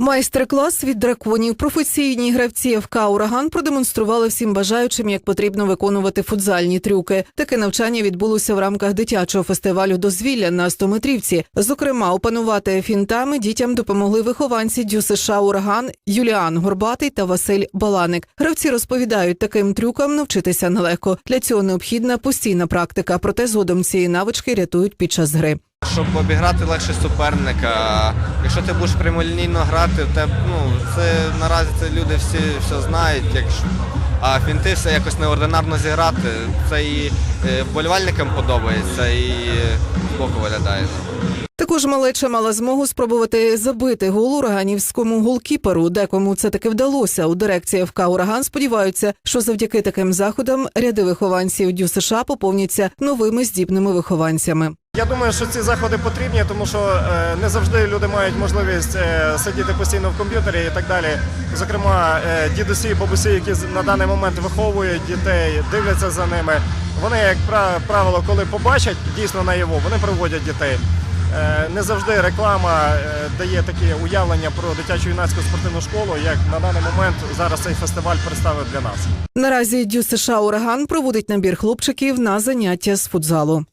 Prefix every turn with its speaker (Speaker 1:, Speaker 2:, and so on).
Speaker 1: Майстер-клас від драконів. Професійні гравці ФК Ураган продемонстрували всім бажаючим, як потрібно виконувати футзальні трюки. Таке навчання відбулося в рамках дитячого фестивалю дозвілля на стометрівці. Зокрема, опанувати фінтами дітям допомогли вихованці Дю США Ураган Юліан Горбатий та Василь Баланик. Гравці розповідають, таким трюкам навчитися нелегко. Для цього необхідна постійна практика, проте згодом ці навички рятують під час гри.
Speaker 2: Щоб обіграти легше суперника. Якщо ти будеш прямолінійно грати, тебе, ну, це наразі це люди всі все знають. Якщо, а фінти все якось неординарно зіграти. Це і е, вболівальникам подобається, і боку виглядає.
Speaker 1: Також малеча мала змогу спробувати забити гол ураганівському голкіперу. Декому це таки вдалося. У дирекції ФК Ураган сподіваються, що завдяки таким заходам ряди вихованців Дю США поповняться новими здібними вихованцями.
Speaker 3: Я думаю, що ці заходи потрібні, тому що е, не завжди люди мають можливість е, сидіти постійно в комп'ютері і так далі. Зокрема, е, дідусі, бабусі, які на даний момент виховують дітей, дивляться за ними. Вони, як правило, коли побачать дійсно наяву, вони приводять дітей. Не завжди реклама дає такі уявлення про дитячу юнацьку спортивну школу, як на даний момент зараз цей фестиваль представив для нас.
Speaker 1: Наразі Дю США Ураган проводить набір хлопчиків на заняття з футзалу.